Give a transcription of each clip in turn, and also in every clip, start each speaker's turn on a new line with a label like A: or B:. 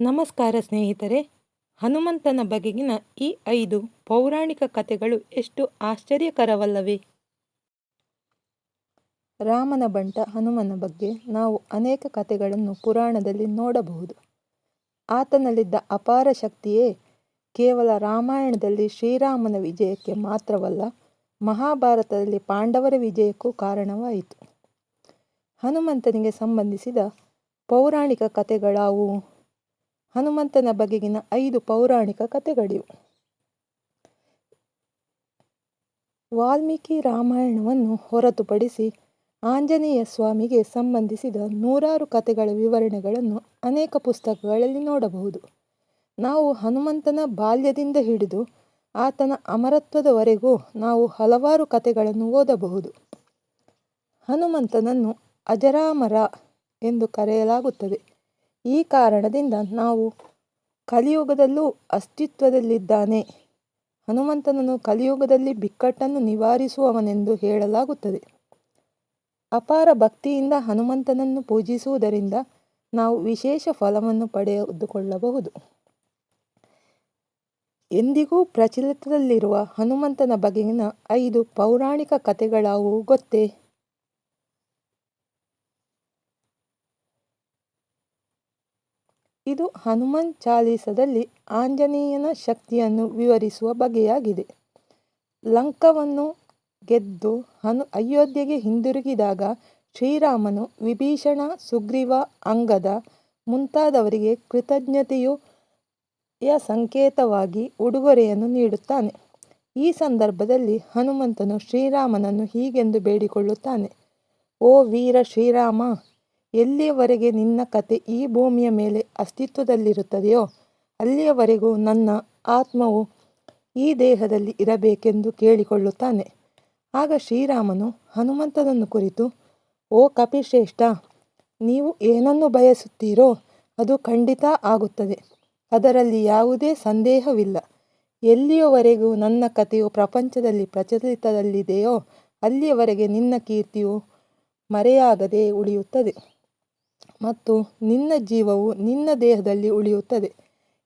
A: ನಮಸ್ಕಾರ ಸ್ನೇಹಿತರೆ, ಹನುಮಂತನ ಬಗೆಗಿನ ಈ ಐದು ಪೌರಾಣಿಕ ಕಥೆಗಳು ಎಷ್ಟು ಆಶ್ಚರ್ಯಕರವಲ್ಲವೇ? ರಾಮನ ಬಂಟ ಹನುಮನ ಬಗ್ಗೆ ನಾವು ಅನೇಕ ಕಥೆಗಳನ್ನು ಪುರಾಣದಲ್ಲಿ ನೋಡಬಹುದು. ಆತನಲ್ಲಿದ್ದ ಅಪಾರ ಶಕ್ತಿಯೇ ಕೇವಲ ರಾಮಾಯಣದಲ್ಲಿ ಶ್ರೀರಾಮನ ವಿಜಯಕ್ಕೆ ಮಾತ್ರವಲ್ಲ, ಮಹಾಭಾರತದಲ್ಲಿ ಪಾಂಡವರ ವಿಜಯಕ್ಕೂ ಕಾರಣವಾಯಿತು. ಹನುಮಂತನಿಗೆ ಸಂಬಂಧಿಸಿದ ಪೌರಾಣಿಕ ಕಥೆಗಳಾವುವು ಹನುಮಂತನ ಬಗೆಗಿನ ಐದು ಪೌರಾಣಿಕ ಕಥೆಗಳಿವು. ವಾಲ್ಮೀಕಿ ರಾಮಾಯಣವನ್ನು ಹೊರತುಪಡಿಸಿ ಆಂಜನೇಯ ಸ್ವಾಮಿಗೆ ಸಂಬಂಧಿಸಿದ ನೂರಾರು ಕಥೆಗಳ ವಿವರಣೆಗಳನ್ನು ಅನೇಕ ಪುಸ್ತಕಗಳಲ್ಲಿ ನೋಡಬಹುದು. ನಾವು ಹನುಮಂತನ ಬಾಲ್ಯದಿಂದ ಹಿಡಿದು ಆತನ ಅಮರತ್ವದವರೆಗೂ ನಾವು ಹಲವಾರು ಕಥೆಗಳನ್ನು ಓದಬಹುದು. ಹನುಮಂತನನ್ನು ಅಜರಾಮರ ಎಂದು ಕರೆಯಲಾಗುತ್ತದೆ. ಈ ಕಾರಣದಿಂದ ನಾವು ಕಲಿಯುಗದಲ್ಲೂ ಅಸ್ತಿತ್ವದಲ್ಲಿದ್ದಾನೆ. ಹನುಮಂತನನ್ನು ಕಲಿಯುಗದಲ್ಲಿ ಬಿಕ್ಕಟ್ಟನ್ನು ನಿವಾರಿಸುವವನೆಂದು ಹೇಳಲಾಗುತ್ತದೆ. ಅಪಾರ ಭಕ್ತಿಯಿಂದ ಹನುಮಂತನನ್ನು ಪೂಜಿಸುವುದರಿಂದ ನಾವು ವಿಶೇಷ ಫಲವನ್ನು ಪಡೆದುಕೊಳ್ಳಬಹುದು. ಎಂದಿಗೂ ಪ್ರಚಲಿತದಲ್ಲಿರುವ ಹನುಮಂತನ ಬಗೆಗಿನ ಐದು ಪೌರಾಣಿಕ ಕಥೆಗಳಾವುವು ಗೊತ್ತೇ? ಇದು ಹನುಮಾನ್ ಚಾಲೀಸದಲ್ಲಿ ಆಂಜನೇಯನ ಶಕ್ತಿಯನ್ನು ವಿವರಿಸುವ ಬಗೆಯಾಗಿದೆ. ಲಂಕವನ್ನು ಗೆದ್ದು ಹನು, ಅಯೋಧ್ಯೆಗೆ ಹಿಂದಿರುಗಿದಾಗ ಶ್ರೀರಾಮನು ವಿಭೀಷಣ, ಸುಗ್ರೀವ, ಅಂಗದ ಮುಂತಾದವರಿಗೆ ಕೃತಜ್ಞತೆಯ ಸಂಕೇತವಾಗಿ ಉಡುಗೊರೆಯನ್ನು ನೀಡುತ್ತಾನೆ. ಈ ಸಂದರ್ಭದಲ್ಲಿ ಹನುಮಂತನು ಶ್ರೀರಾಮನನ್ನು ಹೀಗೆಂದು ಬೇಡಿಕೊಳ್ಳುತ್ತಾನೆ. ಓ ವೀರ ಶ್ರೀರಾಮ ಎಲ್ಲಿಯವರೆಗೆ ನಿನ್ನ ಕತೆ ಈ ಭೂಮಿಯ ಮೇಲೆ ಅಸ್ತಿತ್ವದಲ್ಲಿರುತ್ತದೆಯೋ, ಅಲ್ಲಿಯವರೆಗೂ ನನ್ನ ಆತ್ಮವು ಈ ದೇಹದಲ್ಲಿ ಇರಬೇಕೆಂದು ಕೇಳಿಕೊಳ್ಳುತ್ತಾನೆ. ಆಗ ಶ್ರೀರಾಮನು ಹನುಮಂತನನ್ನು ಕುರಿತು, ಓ ಕಪಿಶ್ರೇಷ್ಠ, ನೀವು ಏನನ್ನು ಬಯಸುತ್ತೀರೋ ಅದು ಖಂಡಿತ ಆಗುತ್ತದೆ. ಅದರಲ್ಲಿ ಯಾವುದೇ ಸಂದೇಹವಿಲ್ಲ. ಎಲ್ಲಿಯವರೆಗೂ ನನ್ನ ಕಥೆಯು ಪ್ರಪಂಚದಲ್ಲಿ ಪ್ರಚಲಿತದಲ್ಲಿದೆಯೋ, ಅಲ್ಲಿಯವರೆಗೆ ನಿನ್ನ ಕೀರ್ತಿಯು ಮರೆಯಾಗದೆ ಉಳಿಯುತ್ತದೆ. ಮತ್ತು ನಿನ್ನ ಜೀವವು ನಿನ್ನ ದೇಹದಲ್ಲಿ ಉಳಿಯುತ್ತದೆ.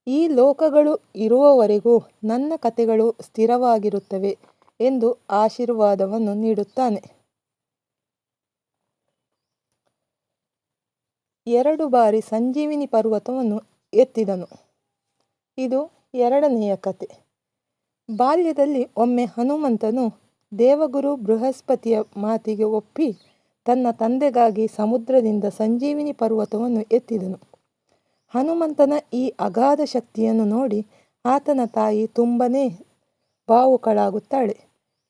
A: ಈ ಲೋಕಗಳು ಇರುವವರೆಗೂ ನನ್ನ ಕಥೆಗಳು ಸ್ಥಿರವಾಗಿರುತ್ತವೆ ಎಂದು ಆಶೀರ್ವಾದವನ್ನು ನೀಡುತ್ತಾನೆ. ಎರಡು ಬಾರಿ ಸಂಜೀವಿನಿ ಪರ್ವತವನ್ನು ಎತ್ತಿದನು. ಇದು ಎರಡನೆಯ ಕತೆ. ಬಾಲ್ಯದಲ್ಲಿ ಒಮ್ಮೆ ಹನುಮಂತನು ದೇವಗುರು ಬೃಹಸ್ಪತಿಯ ಮಾತಿಗೆ ಒಪ್ಪಿ ತನ್ನ ತಂದೆಗಾಗಿ ಸಮುದ್ರದಿಂದ ಸಂಜೀವಿನಿ ಪರ್ವತವನ್ನು ಎತ್ತಿದನು. ಹನುಮಂತನ ಈ ಅಗಾಧ ಶಕ್ತಿಯನ್ನು ನೋಡಿ ಆತನ ತಾಯಿ ತುಂಬನೇ ಭಾವುಕಳಾಗುತ್ತಾಳೆ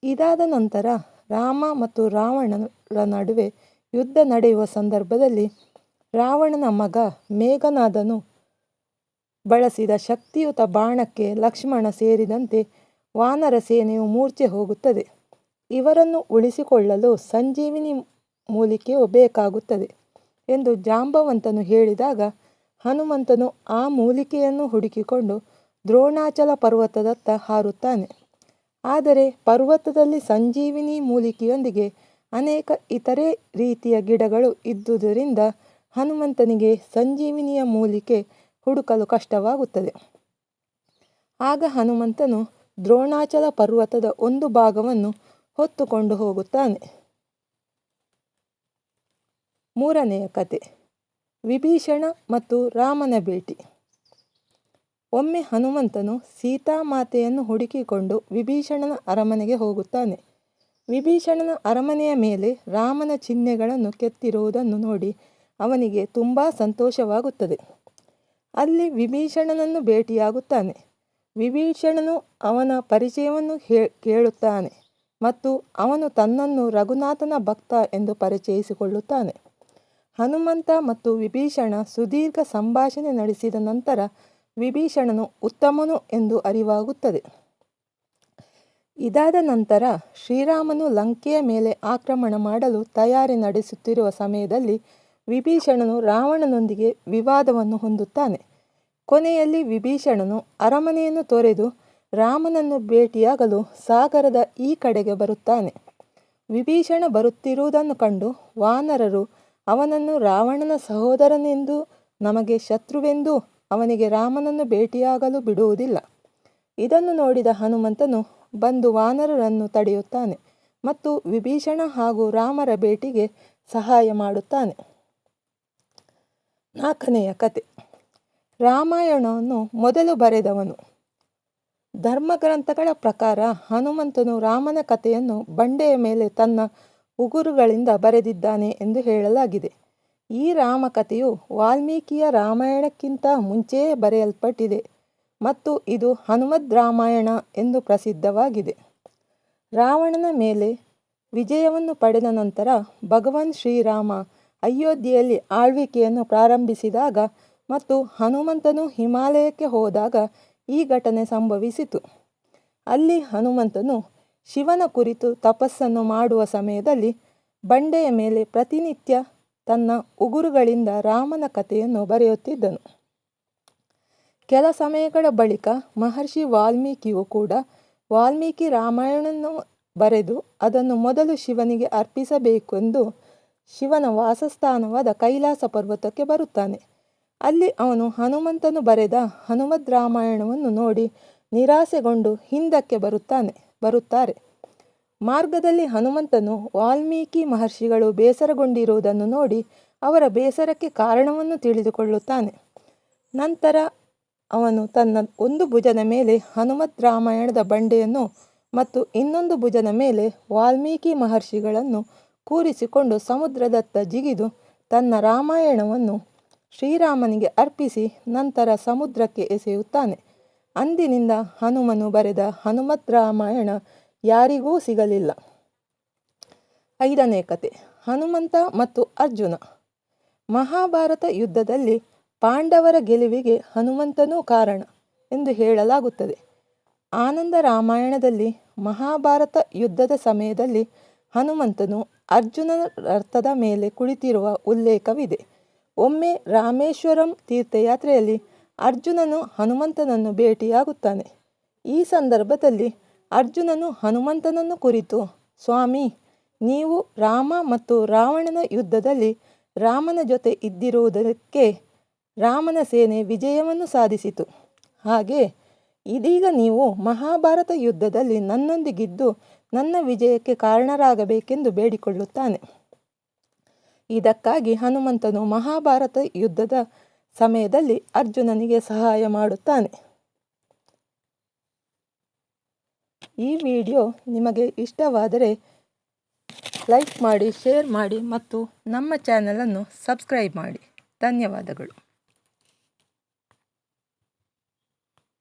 A: ಇದಾದ ನಂತರ ರಾಮ ಮತ್ತು ರಾವಣರ ನಡುವೆ ಯುದ್ಧ ನಡೆಯುವ ಸಂದರ್ಭದಲ್ಲಿ ರಾವಣನ ಮಗ ಮೇಘನಾದನು ಬಳಸಿದ ಶಕ್ತಿಯುತ ಬಾಣಕ್ಕೆ ಲಕ್ಷ್ಮಣ ಸೇರಿದಂತೆ ವಾನರ ಸೇನೆಯು ಮೂರ್ಛೆ ಹೋಗುತ್ತದೆ. ಇವರನ್ನು ಉಳಿಸಿಕೊಳ್ಳಲು ಸಂಜೀವಿನಿ ಮೂಲಿಕೆಯು ಬೇಕಾಗುತ್ತದೆ ಎಂದು ಜಾಂಬವಂತನು ಹೇಳಿದಾಗ ಹನುಮಂತನು ಆ ಮೂಲಿಕೆಯನ್ನು ಹುಡುಕಿಕೊಂಡು ದ್ರೋಣಾಚಲ ಪರ್ವತದತ್ತ ಹಾರುತ್ತಾನೆ. ಆದರೆ ಪರ್ವತದಲ್ಲಿ ಸಂಜೀವಿನಿ ಮೂಲಿಕೆಯೊಂದಿಗೆ ಅನೇಕ ಇತರೆ ರೀತಿಯ ಗಿಡಗಳು ಇದ್ದುದರಿಂದ ಹನುಮಂತನಿಗೆ ಸಂಜೀವಿನಿಯ ಮೂಲಿಕೆ ಹುಡುಕಲು ಕಷ್ಟವಾಗುತ್ತದೆ. ಆಗ ಹನುಮಂತನು ದ್ರೋಣಾಚಲ ಪರ್ವತದ ಒಂದು ಭಾಗವನ್ನು ಹೊತ್ತುಕೊಂಡು ಹೋಗುತ್ತಾನೆ. ಮೂರನೆಯ ಕತೆ. ವಿಭೀಷಣ ಮತ್ತು ರಾಮನ ಭೇಟಿ. ಒಮ್ಮೆ ಹನುಮಂತನು ಸೀತಾಮಾತೆಯನ್ನು ಹುಡುಕಿಕೊಂಡು ವಿಭೀಷಣನ ಅರಮನೆಗೆ ಹೋಗುತ್ತಾನೆ. ವಿಭೀಷಣನ ಅರಮನೆಯ ಮೇಲೆ ರಾಮನ ಚಿಹ್ನೆಗಳನ್ನು ಕೆತ್ತಿರುವುದನ್ನು ನೋಡಿ ಅವನಿಗೆ ತುಂಬ ಸಂತೋಷವಾಗುತ್ತದೆ. ಅಲ್ಲಿ ವಿಭೀಷಣನನ್ನು ಭೇಟಿಯಾಗುತ್ತಾನೆ. ವಿಭೀಷಣನು ಅವನ ಪರಿಚಯವನ್ನು ಕೇಳುತ್ತಾನೆ ಮತ್ತು ಅವನು ತನ್ನನ್ನು ರಘುನಾಥನ ಭಕ್ತ ಎಂದು ಪರಿಚಯಿಸಿಕೊಳ್ಳುತ್ತಾನೆ. ಹನುಮಂತ ಮತ್ತು ವಿಭೀಷಣ ಸುದೀರ್ಘ ಸಂಭಾಷಣೆ ನಡೆಸಿದ ನಂತರ ವಿಭೀಷಣನು ಉತ್ತಮನು ಎಂದು ಅರಿವಾಗುತ್ತದೆ. ಇದಾದ ನಂತರ ಶ್ರೀರಾಮನು ಲಂಕೆಯ ಮೇಲೆ ಆಕ್ರಮಣ ಮಾಡಲು ತಯಾರಿ ನಡೆಸುತ್ತಿರುವ ಸಮಯದಲ್ಲಿ ವಿಭೀಷಣನು ರಾವಣನೊಂದಿಗೆ ವಿವಾದವನ್ನು ಹೊಂದುತ್ತಾನೆ. ಕೊನೆಯಲ್ಲಿ ವಿಭೀಷಣನು ಅರಮನೆಯನ್ನು ತೊರೆದು ರಾಮನನ್ನು ಭೇಟಿಯಾಗಲು ಸಾಗರದ ಈ ಕಡೆಗೆ ಬರುತ್ತಾನೆ. ವಿಭೀಷಣ ಬರುತ್ತಿರುವುದನ್ನು ಕಂಡು ವಾನರರು ಅವನನ್ನು ರಾವಣನ ಸಹೋದರನೆಂದು, ನಮಗೆ ಶತ್ರುವೆಂದು ಅವನಿಗೆ ರಾಮನನ್ನು ಭೇಟಿಯಾಗಲು ಬಿಡುವುದಿಲ್ಲ. ಇದನ್ನು ನೋಡಿದ ಹನುಮಂತನು ಬಂದು ವಾನರರನ್ನು ತಡೆಯುತ್ತಾನೆ ಮತ್ತು ವಿಭೀಷಣ ಹಾಗೂ ರಾಮರ ಭೇಟಿಗೆ ಸಹಾಯ ಮಾಡುತ್ತಾನೆ. ನಾಲ್ಕನೆಯ ಕತೆ. ರಾಮಾಯಣವನ್ನು ಮೊದಲು ಬರೆದವನು. ಧರ್ಮಗ್ರಂಥಗಳ ಪ್ರಕಾರ ಹನುಮಂತನು ರಾಮನ ಕಥೆಯನ್ನು ಬಂಡೆಯ ಮೇಲೆ ತನ್ನ ಉಗುರುಗಳಿಂದ ಬರೆದಿದ್ದಾನೆ ಎಂದು ಹೇಳಲಾಗಿದೆ. ಈ ರಾಮಕಥೆಯು ವಾಲ್ಮೀಕಿಯ ರಾಮಾಯಣಕ್ಕಿಂತ ಮುಂಚೆಯೇ ಬರೆಯಲ್ಪಟ್ಟಿದೆ ಮತ್ತು ಇದು ಹನುಮದ್ ರಾಮಾಯಣ ಎಂದು ಪ್ರಸಿದ್ಧವಾಗಿದೆ. ರಾವಣನ ಮೇಲೆ ವಿಜಯವನ್ನು ಪಡೆದ ನಂತರ ಭಗವಾನ್ ಶ್ರೀರಾಮ ಅಯೋಧ್ಯೆಯಲ್ಲಿ ಆಳ್ವಿಕೆಯನ್ನು ಪ್ರಾರಂಭಿಸಿದಾಗ ಮತ್ತು ಹನುಮಂತನು ಹಿಮಾಲಯಕ್ಕೆ ಹೋದಾಗ ಈ ಘಟನೆ ಸಂಭವಿಸಿತು. ಅಲ್ಲಿ ಹನುಮಂತನು ಶಿವನ ಕುರಿತು ತಪಸ್ಸನ್ನು ಮಾಡುವ ಸಮಯದಲ್ಲಿ ಬಂಡೆಯ ಮೇಲೆ ಪ್ರತಿನಿತ್ಯ ತನ್ನ ಉಗುರುಗಳಿಂದ ರಾಮನ ಕಥೆಯನ್ನು ಬರೆಯುತ್ತಿದ್ದನು. ಕೆಲ ಸಮಯಗಳ ಬಳಿಕ ಮಹರ್ಷಿ ವಾಲ್ಮೀಕಿಯು ಕೂಡ ವಾಲ್ಮೀಕಿ ರಾಮಾಯಣವನ್ನು ಬರೆದು ಅದನ್ನು ಮೊದಲು ಶಿವನಿಗೆ ಅರ್ಪಿಸಬೇಕೆಂದು ಶಿವನ ವಾಸಸ್ಥಾನವಾದ ಕೈಲಾಸ ಪರ್ವತಕ್ಕೆ ಬರುತ್ತಾನೆ. ಅಲ್ಲಿ ಅವನು ಹನುಮಂತನು ಬರೆದ ಹನುಮದ್ ರಾಮಾಯಣವನ್ನು ನೋಡಿ ನಿರಾಸೆಗೊಂಡು ಹಿಂದಕ್ಕೆ ಬರುತ್ತಾನೆ. ಬರುತ್ತಾರೆ. ಮಾರ್ಗದಲ್ಲಿ ಹನುಮಂತನು ವಾಲ್ಮೀಕಿ ಮಹರ್ಷಿಗಳು ಬೇಸರಗೊಂಡಿರುವುದನ್ನು ನೋಡಿ ಅವರ ಬೇಸರಕ್ಕೆ ಕಾರಣವನ್ನು ತಿಳಿದುಕೊಳ್ಳುತ್ತಾನೆ. ನಂತರ ಅವನು ತನ್ನ ಒಂದು ಭುಜದ ಮೇಲೆ ಹನುಮತ್ ರಾಮಾಯಣದ ಬಂಡೆಯನ್ನು ಮತ್ತು ಇನ್ನೊಂದು ಭುಜದ ಮೇಲೆ ವಾಲ್ಮೀಕಿ ಮಹರ್ಷಿಗಳನ್ನು ಕೂರಿಸಿಕೊಂಡು ಸಮುದ್ರದತ್ತ ಜಿಗಿದು ತನ್ನ ರಾಮಾಯಣವನ್ನು ಶ್ರೀರಾಮನಿಗೆ ಅರ್ಪಿಸಿ ನಂತರ ಸಮುದ್ರಕ್ಕೆ ಎಸೆಯುತ್ತಾನೆ. ಅಂದಿನಿಂದ ಹನುಮನು ಬರೆದ ಹನುಮತ್ ರಾಮಾಯಣ ಯಾರಿಗೂ ಸಿಗಲಿಲ್ಲ. ಐದನೇ ಕತೆ. ಹನುಮಂತ ಮತ್ತು ಅರ್ಜುನ. ಮಹಾಭಾರತ ಯುದ್ಧದಲ್ಲಿ ಪಾಂಡವರ ಗೆಲುವಿಗೆ ಹನುಮಂತನೂ ಕಾರಣ ಎಂದು ಹೇಳಲಾಗುತ್ತದೆ. ಆನಂದ ರಾಮಾಯಣದಲ್ಲಿ ಮಹಾಭಾರತ ಯುದ್ಧದ ಸಮಯದಲ್ಲಿ ಹನುಮಂತನು ಅರ್ಜುನನ ರಥದ ಮೇಲೆ ಕುಳಿತಿರುವ ಉಲ್ಲೇಖವಿದೆ. ಒಮ್ಮೆ ರಾಮೇಶ್ವರಂ ತೀರ್ಥಯಾತ್ರೆಯಲ್ಲಿ ಅರ್ಜುನನು ಹನುಮಂತನನ್ನು ಭೇಟಿಯಾಗುತ್ತಾನೆ. ಈ ಸಂದರ್ಭದಲ್ಲಿ ಅರ್ಜುನನು ಹನುಮಂತನನ್ನು ಕುರಿತು, ಸ್ವಾಮಿ, ನೀವು ರಾಮ ಮತ್ತು ರಾವಣನ ಯುದ್ಧದಲ್ಲಿ ರಾಮನ ಜೊತೆ ಇದ್ದಿರುವುದಕ್ಕೆ ರಾಮನ ಸೇನೆ ವಿಜಯವನ್ನು ಸಾಧಿಸಿತು. ಹಾಗೆ ಇದೀಗ ನೀವು ಮಹಾಭಾರತ ಯುದ್ಧದಲ್ಲಿ ನನ್ನೊಂದಿಗಿದ್ದು ನನ್ನ ವಿಜಯಕ್ಕೆ ಕಾರಣರಾಗಬೇಕೆಂದು ಬೇಡಿಕೊಳ್ಳುತ್ತಾನೆ. ಇದಕ್ಕಾಗಿ ಹನುಮಂತನು ಮಹಾಭಾರತ ಯುದ್ಧದ ಸಮಯದಲ್ಲಿ ಅರ್ಜುನನಿಗೆ ಸಹಾಯ ಮಾಡುತ್ತಾನೆ. ಈ ವಿಡಿಯೋ ನಿಮಗೆ ಇಷ್ಟವಾದರೆ ಲೈಕ್ ಮಾಡಿ, ಶೇರ್ ಮಾಡಿ ಮತ್ತು ನಮ್ಮ ಚಾನಲನ್ನು ಸಬ್ಸ್ಕ್ರೈಬ್ ಮಾಡಿ. ಧನ್ಯವಾದಗಳು.